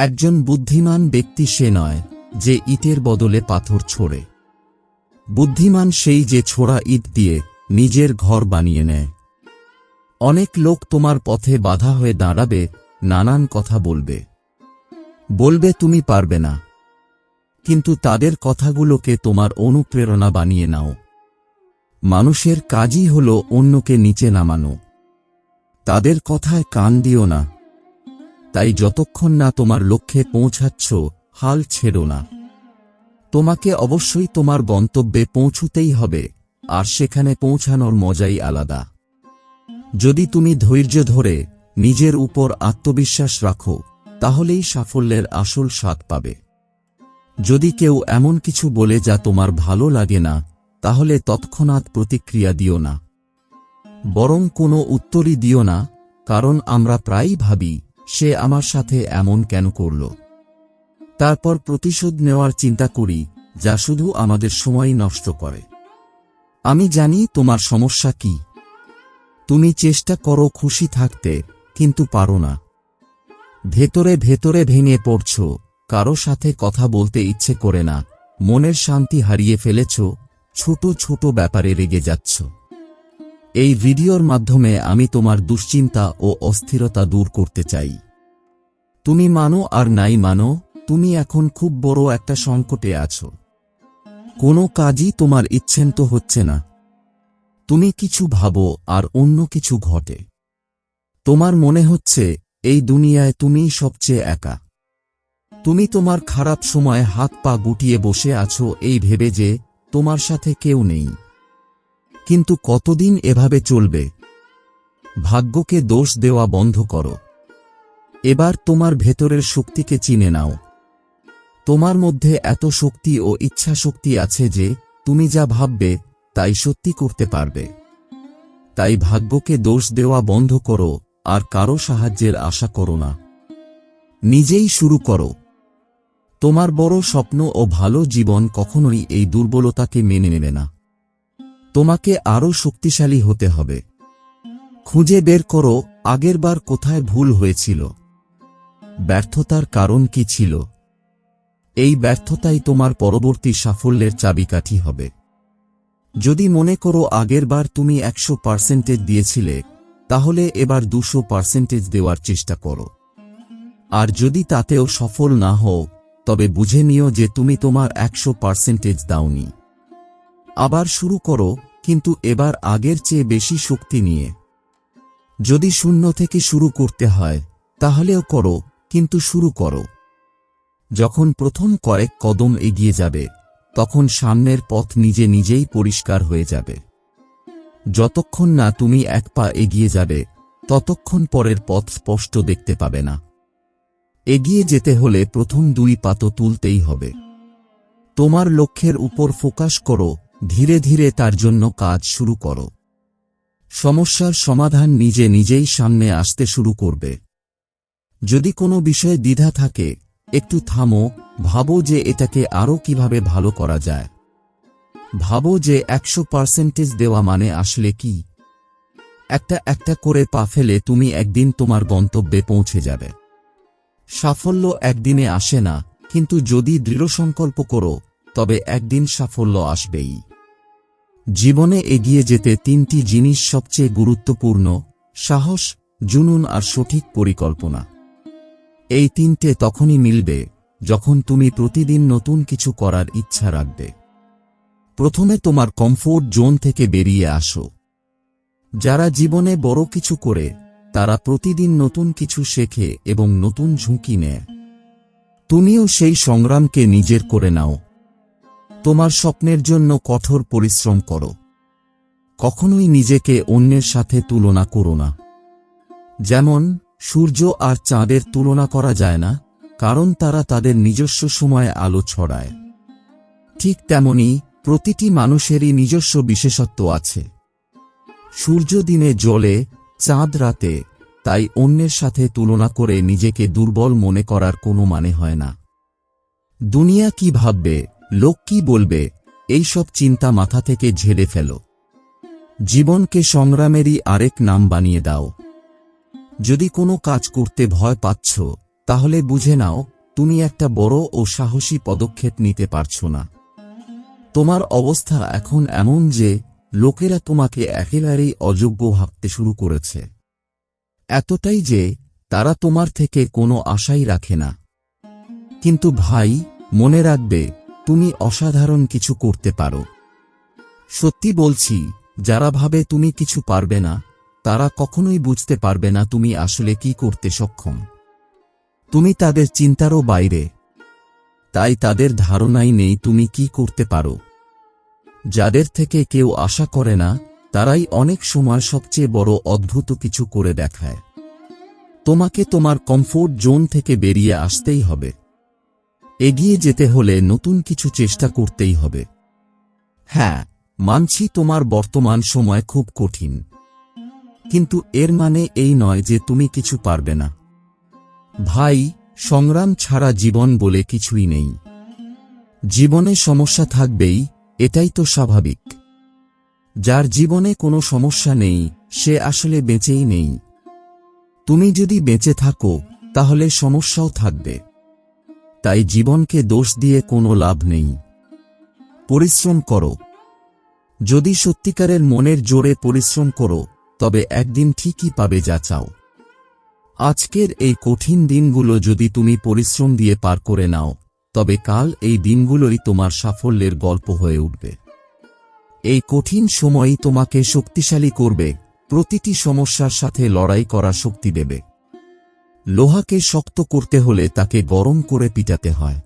একজন বুদ্ধিমান ব্যক্তি সে নয়, যে ইটের বদলে পাথর ছোড়ে। বুদ্ধিমান সেই যে ছোড়া ইট দিয়ে নিজের ঘর বানিয়ে নেয়। অনেক লোক তোমার পথে বাধা হয়ে দাঁড়াবে, নানান কথা বলবে। বলবে তুমি পারবে না। কিন্তু তাদের কথাগুলোকে তোমার অনুপ্রেরণা বানিয়ে নাও। মানুষের কাজই হল অন্যকে নিচে নামানো। তাদের কথায় কান দিও না। তাই যতক্ষণ না তোমার লক্ষ্যে পৌঁছাচ্ছ, হাল ছেড়ো না। তোমাকে অবশ্যই তোমার গন্তব্যে পৌঁছুতেই হবে, আর সেখানে পৌঁছানোর মজাই আলাদা। যদি তুমি ধৈর্য ধরে নিজের উপর আত্মবিশ্বাস রাখো, তাহলেই সাফল্যের আসল স্বাদ পাবে। যদি কেউ এমন কিছু বলে যা তোমার ভালো লাগে না, তাহলে তৎক্ষণাৎ প্রতিক্রিয়া দিও না। বরং কোনো উত্তরই দিও না, কারণ আমরা প্রায়ই ভাবি সে আমার সাথে এমন কেন করল? তারপর প্রতিশোধ নেওয়ার চিন্তা করি, যা শুধু আমাদের সময় নষ্ট করে। আমি জানি তোমার সমস্যা কি। তুমি চেষ্টা করো খুশি থাকতে, কিন্তু পারো না। ভেতরে ভেতরে ভেঙে পড়ছ, কারও সাথে কথা বলতে ইচ্ছে করে না, মনের শান্তি হারিয়ে ফেলেছ, ছোট ছোট ব্যাপারে রেগে যাচ্ছ। এই ভিডিওর মাধ্যমে আমি তোমার দুশ্চিন্তা ও অস্থিরতা দূর করতে চাই। তুমি মানো আর নাই মানো, তুমি এখন খুব বড় একটা সংকটে আছো। কোনো কাজই তোমার ইচ্ছেন তো হচ্ছে না। তুমি কিছু ভাবো আর অন্য কিছু ঘটে। তোমার মনে হচ্ছে, এই দুনিয়ায় তুমিই সবচেয়ে একা। তুমি তোমার খারাপ সময় হাত পা গুটিয়ে বসে আছো এই ভেবে যে তোমার সাথে কেউ নেই। কিন্তু কতদিন এভাবে চলবে? ভাগ্যকে দোষ দেওয়া বন্ধ করো। এবার তোমার ভেতরের শক্তিকে চিনে নাও। তোমার মধ্যে এত শক্তি ও ইচ্ছা শক্তি আছে যে, তুমি যা ভাববে, তাই সত্যি করতে পারবে। তাই ভাগ্যকে দোষ দেওয়া বন্ধ করো, আর কারও সাহায্যের আশা করো না। নিজেই শুরু করো। তোমার বড় স্বপ্ন ও ভালো জীবন কখনোই এই দুর্বলতাকে মেনে নেবে না। তোমাকে আরও শক্তিশালী হতে হবে। খুঁজে বের করো, আগেরবার কোথায় ভুল হয়েছিল। ব্যর্থতার কারণ কি ছিল? এই ব্যর্থতাই তোমার পরবর্তী সাফল্যের চাবিকাঠি হবে। যদি মনে করো আগেরবার তুমি একশো পার্সেন্টেজ দিয়েছিলে, তাহলে এবার দুশো পার্সেন্টেজ দেওয়ার চেষ্টা করো। আর যদি তাতেও সফল না হও, তবে বুঝে নিও যে তুমি তোমার একশো পার্সেন্টেজ দাওনি। আবার শুরু করো, কিন্তু এবার আগের চেয়ে বেশি শক্তি নিয়ে। যদি শূন্য থেকে শুরু করতে হয়, তাহলেও করো, কিন্তু শুরু করো। যখন প্রথম কয়েক কদম এগিয়ে যাবে, তখন সামনের পথ নিজে নিজেই পরিষ্কার হয়ে যাবে। যতক্ষণ না তুমি এক পা এগিয়ে যাবে, ততক্ষণ পরের পথ স্পষ্ট দেখতে পাবে না। এগিয়ে যেতে হলে প্রথম দুই পা তো তুলতেই হবে। তোমার লক্ষ্যের উপর ফোকাস করো ধীরে ধীরে তার জন্য কাজ শুরু করো। সমস্যার সমাধান নিজে নিজেই সামনে আসতে শুরু করবে। যদি কোনো বিষয়ে দ্বিধা থাকে, একটু থামো, ভাবো যে এটাকে আরও কীভাবে ভালো করা যায়। ভাবো যে একশো পার্সেন্টেজ দেওয়া মানে আসলে কি। একটা একটা করে পা ফেলে তুমি একদিন তোমার গন্তব্যে পৌঁছে যাবে। সাফল্য একদিনে আসে না, কিন্তু যদি দৃঢ় সংকল্প করো, তবে একদিন সাফল্য আসবেই। জীবনে এগিয়ে যেতে তিনটি জিনিস সবচেয়ে গুরুত্বপূর্ণ, সাহস, জুনুন আর সঠিক পরিকল্পনা। এই তিনটে তখনই মিলবে, যখন তুমি প্রতিদিন নতুন কিছু করার ইচ্ছা রাখবে। প্রথমে তোমার কমফোর্ট জোন থেকে বেরিয়ে আসো। যারা জীবনে বড় কিছু করে, তারা প্রতিদিন নতুন কিছু শেখে এবং নতুন ঝুঁকি নেয়। তুমিও সেই সংগ্রামকে নিজের করে নাও। তোমার স্বপ্নের জন্য কঠোর পরিশ্রম করো। কখনোই নিজেকে অন্যের সাথে তুলনা করো না। যেমন, সূর্য আর চাঁদের তুলনা করা যায় না, কারণ তারা তাদের নিজস্ব সময়ে আলো ছড়ায়। ঠিক তেমনি, প্রতিটি মানুষেরই নিজস্ব বিশেষত্ব আছে। সূর্য দিনে জলে চাঁদ রাতে, তাই অন্যের সাথে তুলনা করে নিজেকে দুর্বল মনে করার কোনো মানে হয় না। দুনিয়া কি ভাববে? লোক কি বলবে? এইসব চিন্তা মাথা থেকে ঝেড়ে ফেলো। জীবনকে সংগ্রামেরই আরেক নাম বানিয়ে দাও। যদি কোনো কাজ করতে ভয় পাচ্ছ, তাহলে বুঝে নাও, তুমি একটা বড় ও সাহসী পদক্ষেপ নিতে পারছ না। তোমার অবস্থা এখন এমন যে, লোকেরা তোমাকে একেবারেই অযোগ্য ভাবতে শুরু করেছে। এতটাই যে, তারা তোমার থেকে কোনো আশাই রাখে না। কিন্তু ভাই, মনে রাখবে তুমি অসাধারণ কিছু করতে পারো। সত্যি বলছি, যারা ভাবে তুমি কিছু পারবে না, তারা কখনোই বুঝতে পারবে না তুমি আসলে কি করতে সক্ষম। তুমি তাদের চিন্তারও বাইরে। তাই তাদের ধারণাই নেই তুমি কি করতে পারো। যাদের থেকে কেউ আশা করে না, তারাই অনেক সময় সবচেয়ে বড় অদ্ভুত কিছু করে দেখায়। তোমাকে তোমার কমফোর্ট জোন থেকে বেরিয়ে আসতেই হবে। এগিয়ে যেতে হলে নতুন কিছু চেষ্টা করতেই হবে। হ্যাঁ মানছি তোমার বর্তমান সময় খুব কঠিন। কিন্তু এর মানে এই নয় যে তুমি কিছু পারবে না। ভাই, সংগ্রাম ছাড়া জীবন বলে কিছুই নেই। জীবনে সমস্যা থাকবেই, এটাই তো স্বাভাবিক। যার জীবনে কোনো সমস্যা নেই, সে আসলে বেঁচেই নেই। তুমি যদি বেঁচে থাকো, তাহলে সমস্যাও থাকবে। তাই জীবনকে দোষ দিয়ে কোনো লাভ নেই। পরিশ্রম করো। যদি সত্যিকারের মনের জোরে পরিশ্রম করো, তবে একদিন ঠিকই পাবে যা চাও। আজকের এই কঠিন দিনগুলো যদি তুমি পরিশ্রম দিয়ে পার করে নাও, তবে কাল এই দিনগুলোই তোমার সাফল্যের গল্প হয়ে উঠবে। এই কঠিন সময়ই তোমাকে শক্তিশালী করবে, প্রতিটি সমস্যার সাথে লড়াই করা শক্তি দেবে। লোহাকে শক্ত করতে হলে তাকে গরম করে পিটাতে হয়।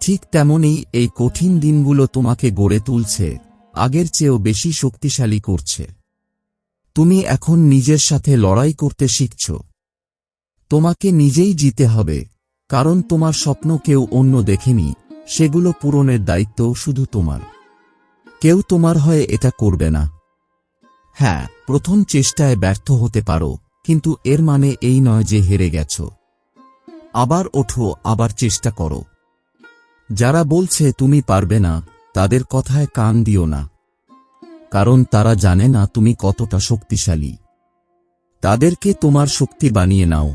ঠিক তেমনই এই কঠিন দিনগুলো তোমাকে গড়ে তুলছে, আগের চেয়েও বেশি শক্তিশালী করছে। তুমি এখন নিজের সাথে লড়াই করতে শিখছ। তোমাকে নিজেই জিতে হবে, কারণ তোমার স্বপ্ন কেউ অন্য দেখেনি, সেগুলো পূরণের দায়িত্ব শুধু তোমার। কেউ তোমার হয়ে এটা করবে না। হ্যাঁ প্রথম চেষ্টায় ব্যর্থ হতে পারো কিন্তু এর মানে এই নয় যে হেরে গেছ। আবার ওঠো, আবার চেষ্টা করো। যারা বলছে তুমি পারবে না, তাদের কথায় কান দিও না। কারণ তারা জানে না তুমি কতটা শক্তিশালী। তাদেরকে তোমার শক্তি বানিয়ে নাও।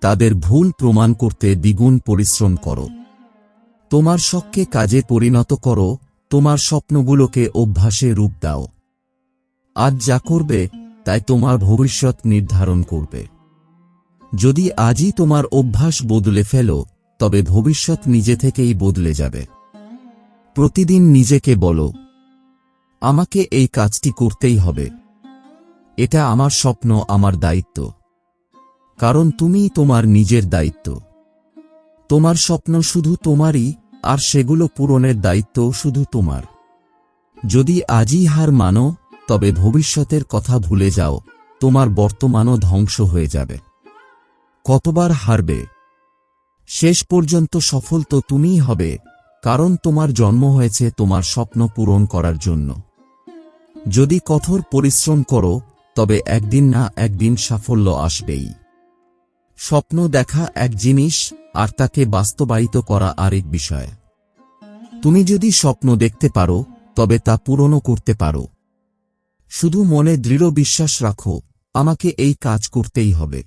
তাদের ভুল প্রমাণ করতে দ্বিগুণ পরিশ্রম করো। তোমার শখকে কাজে পরিণত করো, তোমার স্বপ্নগুলোকে অভ্যাসে রূপ দাও। আজ যা করবে তাই তোমার ভবিষ্যৎ নির্ধারণ করবে। যদি আজই তোমার অভ্যাস বদলে ফেলো, তবে ভবিষ্যৎ নিজে থেকেই বদলে যাবে। প্রতিদিন নিজেকে বলো, আমাকে এই কাজটি করতেই হবে। এটা আমার স্বপ্ন, আমার দায়িত্ব। কারণ তুমিই তোমার নিজের দায়িত্ব। তোমার স্বপ্ন শুধু তোমারই, আর সেগুলো পূরণের দায়িত্ব শুধু তোমার। যদি আজই হার মানো তবে ভবিষ্যতের কথা ভুলে যাও, তোমার বর্তমানও ধ্বংস হয়ে যাবে। কতবার হারবে? শেষ পর্যন্ত সফল তো তুমিই হবে, কারণ তোমার জন্ম হয়েছে তোমার স্বপ্ন পূরণ করার জন্য। যদি কঠোর পরিশ্রম করো, তবে একদিন না একদিন সাফল্য আসবেই। স্বপ্ন দেখা এক জিনিস, আর তাকে বাস্তবায়িত করা আরেক বিষয়। তুমি যদি স্বপ্ন দেখতে পারো, তবে তা পূরণও করতে পারো। শুধু মনে দৃঢ় বিশ্বাস রাখো, আমাকে এই কাজ করতেই হবে।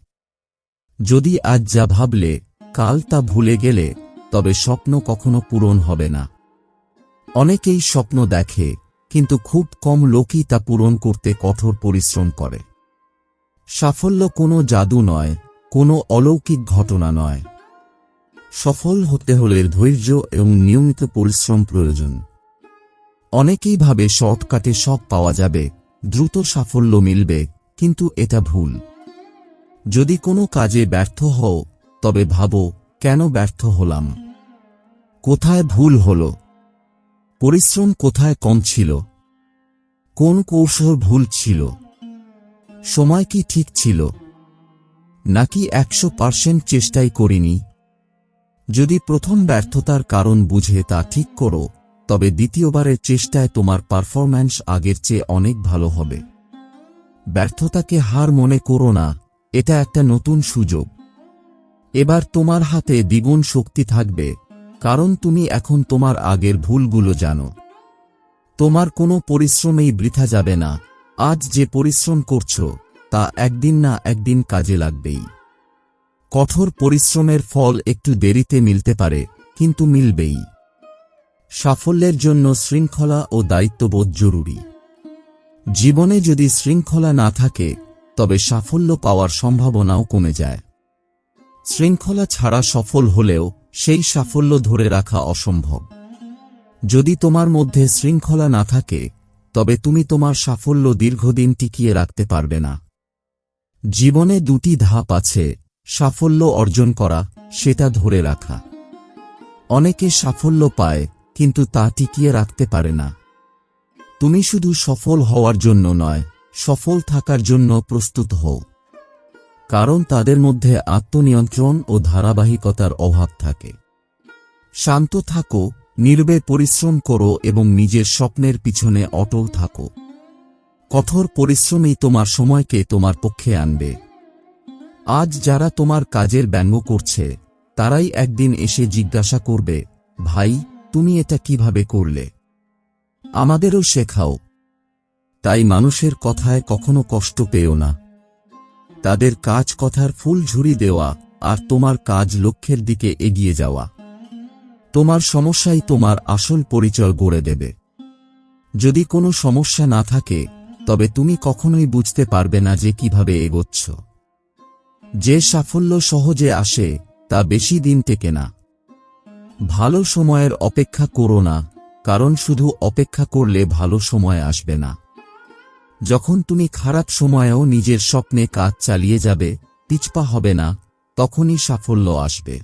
যদি আজ যা ভাবলে, কাল তা ভুলে গেলে, তবে স্বপ্ন কখনো পূরণ হবে না। অনেকেই স্বপ্ন দেখে, কিন্তু খুব কম লোকই তা পূরণ করতে কঠোর পরিশ্রম করে। সাফল্য কোনো জাদু নয়, কোনো অলৌকিক ঘটনা নয়। সফল হতে হলে ধৈর্য এবং নিয়মিত পরিশ্রম প্রয়োজন। অনেকেই ভাবে শর্টকাটে সব পাওয়া যাবে দ্রুত সাফল্য মিলবে, কিন্তু এটা ভুল। যদি কোনো কাজে ব্যর্থ হও, তবে ভাবো, কেন ব্যর্থ হলাম? কোথায় ভুল হল? পরিশ্রম কোথায় কম ছিল? কোন কৌশল ভুল ছিল? সময় কি ঠিক ছিল? নাকি একশো পার্সেন্ট চেষ্টাই করিনি? যদি প্রথম ব্যর্থতার কারণ বুঝে তা ঠিক করো তবে দ্বিতীয়বারের চেষ্টায় তোমার পারফরম্যান্স আগের চেয়ে অনেক ভালো হবে। ব্যর্থতাকে হার মনে করো না, এটা একটা নতুন সুযোগ। এবার তোমার হাতে দ্বিগুণ শক্তি থাকবে, কারণ তুমি এখন তোমার আগের ভুলগুলো জানো। তোমার কোনো পরিশ্রমেই বৃথা যাবে না, আজ যে পরিশ্রম করছ, তা একদিন না একদিন কাজে লাগবেই। কঠোর পরিশ্রমের ফল একটু দেরিতে মিলতে পারে, কিন্তু মিলবেই। সাফল্যের জন্য শৃঙ্খলা ও দায়িত্ববোধ জরুরি। জীবনে যদি শৃঙ্খলা না থাকে, তবে সাফল্য পাওয়ার সম্ভাবনাও কমে যায়। শৃঙ্খলা ছাড়া সফল হলেও সেই সাফল্য ধরে রাখা অসম্ভব। যদি তোমার মধ্যে শৃঙ্খলা না থাকে, তবে তুমি তোমার সাফল্য দীর্ঘদিন টিকিয়ে রাখতে পারবে না। জীবনে দুটি ধাপ আছে, সাফল্য অর্জন করা, সেটা ধরে রাখা। অনেকে সাফল্য পায় কিন্তু তা টিকিয়ে রাখতে পারে না। তুমি শুধু সফল হওয়ার জন্য নয়, সফল থাকার জন্য প্রস্তুত হও। কারণ তাদের মধ্যে আত্মনিয়ন্ত্রণ ও ধারাবাহিকতার অভাব থাকে। শান্ত থাকো, নির্বে পরিশ্রম করো এবং নিজের স্বপ্নের পিছনে অটল থাকো। কঠোর পরিশ্রমই তোমার সময়কে তোমার পক্ষে আনবে। আজ যারা তোমার কাজের ব্যঙ্গ করছে, তারাই একদিন এসে জিজ্ঞাসা করবে, ভাই তুমি এটা কীভাবে করলে? আমাদেরও শেখাও। তাই মানুষের কথায় কখনো কষ্ট পেও না। তাদের কাজ কথার ফুল ঝুরি দেওয়া আর তোমার কাজ লক্ষ্যের দিকে এগিয়ে যাওয়া। তোমার সমস্যাই তোমার আসল পরিচয় গড়ে দেবে। যদি কোনো সমস্যা না থাকে, তবে তুমি কখনোই বুঝতে পারবে না যে কীভাবে এগোচ্ছ। যে সাফল্য সহজে আসে, তা বেশি দিন টেকে না। ভালো সময়ের অপেক্ষা করো না, কারণ শুধু অপেক্ষা করলে ভালো সময় আসবে না। যখন তুমি খারাপ সময়েও নিজের স্বপ্নে কাজ চালিয়ে যাবে, পিছপা হবে না, তখনই সাফল্য আসবে।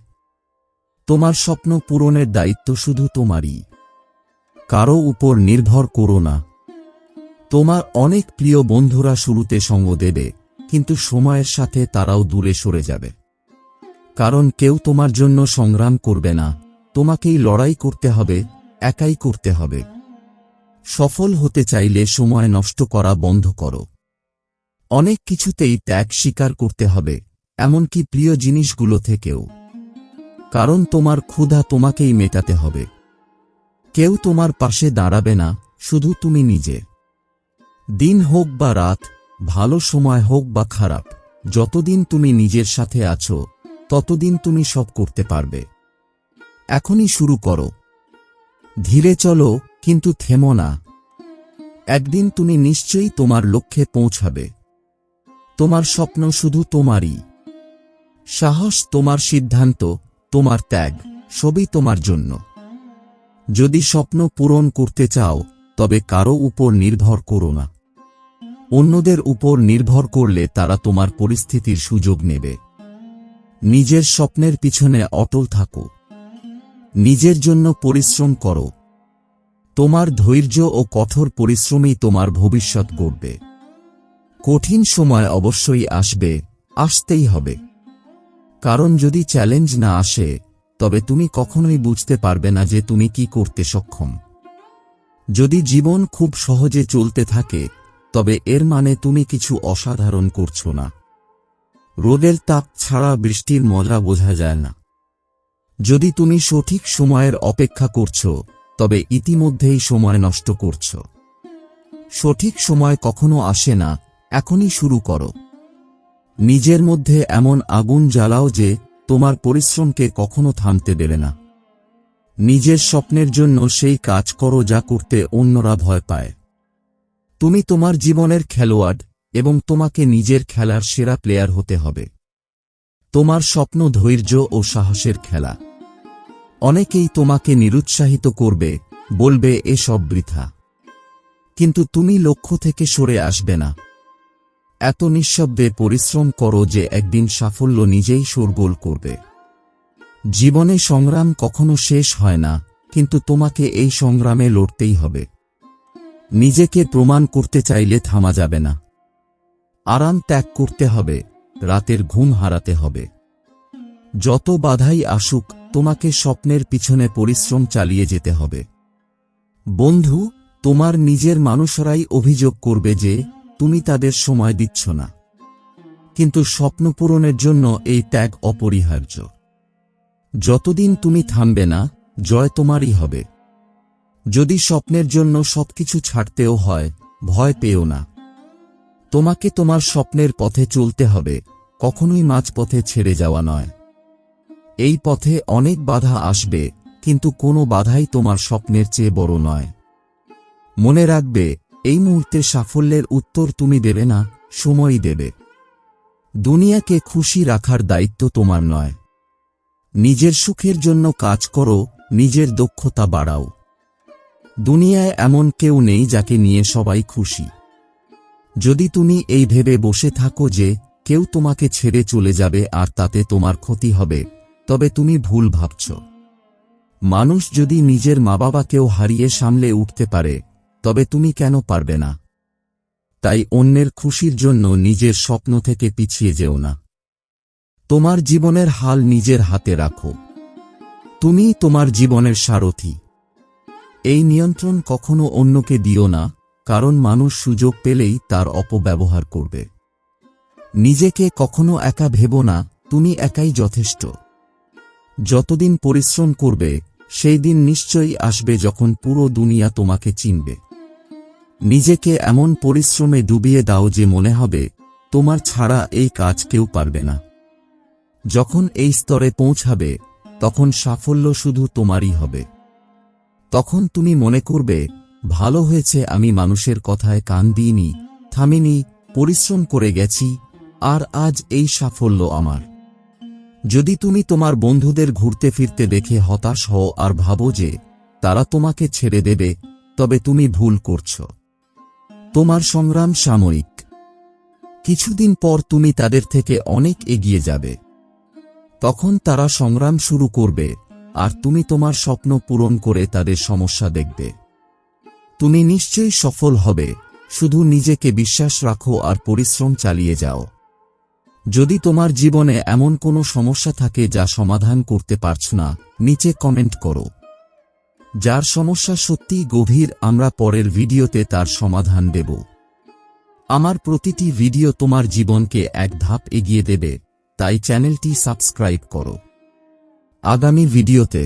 তোমার স্বপ্ন পূরণের দায়িত্ব শুধু তোমারই। কারও উপর নির্ভর করো না। তোমার অনেক প্রিয় বন্ধুরা শুরুতে সঙ্গ দেবে, কিন্তু সময়ের সাথে তারাও দূরে সরে যাবে। কারণ কেউ তোমার জন্য সংগ্রাম করবে না তোমাকেই লড়াই করতে হবে, একাই করতে হবে। সফল হতে চাইলে সময় নষ্ট করা বন্ধ করো। অনেক কিছুতেই ত্যাগ স্বীকার করতে হবে, এমনকি প্রিয় জিনিসগুলো থেকেও। কারণ তোমার ক্ষুধা তোমাকেই মেটাতে হবে। কেউ তোমার পাশে দাঁড়াবে না, শুধু তুমি নিজে। দিন হোক বা রাত, ভালো সময় হোক বা খারাপ, যতদিন তুমি নিজের সাথে আছো, ততদিন তুমি সব করতে পারবে। এখনই শুরু করো। ধীরে চলো, কিন্তু থেমো না। একদিন তুমি নিশ্চয়ই তোমার লক্ষ্যে পৌঁছাবে। তোমার স্বপ্ন শুধু তোমারই। সাহস তোমার সিদ্ধান্ত, তোমার ত্যাগ, সবই তোমার জন্য। যদি স্বপ্ন পূরণ করতে চাও, তবে কারও উপর নির্ভর করো না। অন্যদের উপর নির্ভর করলে তারা তোমার পরিস্থিতির সুযোগ নেবে। নিজের স্বপ্নের পিছনে অটল থাকো। নিজের জন্য পরিশ্রম করো। তোমার ধৈর্য ও কঠোর পরিশ্রমই তোমার ভবিষ্যৎ গড়বে। কঠিন সময় অবশ্যই আসবে, আসতেই হবে। কারণ যদি চ্যালেঞ্জ না আসে, তবে তুমি কখনোই বুঝতে পারবে না যে তুমি কি করতে সক্ষম। যদি জীবন খুব সহজে চলতে থাকে, তবে এর মানে তুমি কিছু অসাধারণ করছ না। রোদের তাপ ছাড়া বৃষ্টির মজা বোঝা যায় না। যদি তুমি সঠিক সময়ের অপেক্ষা করছ, তবে ইতিমধ্যেই সময় নষ্ট করছ। সঠিক সময় কখনো আসে না, এখনই শুরু করো। নিজের মধ্যে এমন আগুন জ্বালাও যে, তোমার পরিশ্রমকে কখনো থামতে দেবে না। নিজের স্বপ্নের জন্য সেই কাজ করো যা করতে অন্যরা ভয় পায়। তুমি তোমার জীবনের খেলোয়াড় এবং তোমাকে নিজের খেলার সেরা প্লেয়ার হতে হবে। তোমার স্বপ্ন ধৈর্য ও সাহসের খেলা। অনেকেই তোমাকে নিরুৎসাহিত করবে, বলবে এসব বৃথা। কিন্তু তুমি লক্ষ্য থেকে সরে আসবে না। এত নিঃশব্দে পরিশ্রম করো যে একদিন সাফল্য নিজেই শোরগোল করবে। জীবনে সংগ্রাম কখনো শেষ হয় না, কিন্তু তোমাকে এই সংগ্রামে লড়তেই হবে। নিজেকে প্রমাণ করতে চাইলে থামা যাবে না। আরাম ত্যাগ করতে হবে, রাতের ঘুম হারাতে হবে। যত বাধাই আসুক, তোমাকে স্বপ্নের পিছনে পরিশ্রম চালিয়ে যেতে হবে। বন্ধু, তোমার নিজের মানুষরাই অভিযোগ করবে যে, তুমি তাদের সময় দিচ্ছ না। কিন্তু স্বপ্ন পূরণের জন্য এই ত্যাগ অপরিহার্য। যতদিন তুমি থামবে না, জয় তোমারই হবে। যদি স্বপ্নের জন্য সবকিছু ছাড়তেও হয়, ভয় পেও না। তোমাকে তোমার স্বপ্নের পথে চলতে হবে, কখনোই মাঝপথে ছেড়ে যাওয়া নয়। এই পথে অনেক বাধা আসবে, কিন্তু কোনো বাধাই তোমার স্বপ্নের চেয়ে বড় নয়। মনে রাখবে, এই মুহূর্তে সাফল্যের উত্তর তুমি দেবে না, সময়ই দেবে। দুনিয়াকে খুশি রাখার দায়িত্ব তোমার নয়। নিজের সুখের জন্য কাজ করো, নিজের দক্ষতা বাড়াও। দুনিয়ায় এমন কেউ নেই যাকে নিয়ে সবাই খুশি। যদি তুমি এই ভেবে বসে থাকো যে, কেউ তোমাকে ছেড়ে চলে যাবে আর তাতে তোমার ক্ষতি হবে তবে তুমি ভুল ভাবছ। মানুষ যদি নিজের মা বাবাকেও হারিয়ে সামলে উঠতে পারে, তবে তুমি কেন পারবে না? তাই অন্যের খুশির জন্য নিজের স্বপ্ন থেকে পিছিয়ে যেও না। তোমার জীবনের হাল নিজের হাতে রাখো। তুমি তোমার জীবনের সারথি। এই নিয়ন্ত্রণ কখনো অন্যকে দিও না, কারণ মানুষ সুযোগ পেলেই তার অপব্যবহার করবে। নিজেকে কখনো একা ভেবো না, তুমি একাই যথেষ্ট। যতদিন পরিশ্রম করবে, সেই দিন নিশ্চয়ই আসবে যখন পুরো দুনিয়া তোমাকে চিনবে। নিজেকে এমন পরিশ্রমে ডুবিয়ে দাও যে মনে হবে, তোমার ছাড়া এই কাজ কেউ পারবে না। যখন এই স্তরে পৌঁছাবে, তখন সাফল্য শুধু তোমারই হবে। তখন তুমি মনে করবে, ভালো হয়েছে আমি মানুষের কথায় কান দিইনি, থামিনি, পরিশ্রম করে গেছি, আর আজ এই সাফল্য আমার। যদি তুমি তোমার বন্ধুদের ঘুরতে ফিরতে দেখে হতাশ হও আর ভাবো যে তারা তোমাকে ছেড়ে দেবে, তবে তুমি ভুল করছ। তোমার সংগ্রাম সাময়িক। কিছুদিন পর তুমি তাদের থেকে অনেক এগিয়ে যাবে। তখন তারা সংগ্রাম শুরু করবে, আর তুমি তোমার স্বপ্ন পূরণ করে তাদের সমস্যা দেখবে। তুমি নিশ্চয়ই সফল হবে, শুধু নিজেকে বিশ্বাস রাখো আর পরিশ্রম চালিয়ে যাও। যদি তোমার জীবনে এমন কোনো সমস্যা থাকে যা সমাধান করতে পারছ না, নিচে কমেন্ট করো। যার সমস্যা সত্যিই গভীর, আমরা পরের ভিডিওতে তার সমাধান দেব। আমার প্রতিটি ভিডিও তোমার জীবনকে এক ধাপ এগিয়ে দেবে, তাই চ্যানেলটি সাবস্ক্রাইব করো। আগামী ভিডিওতে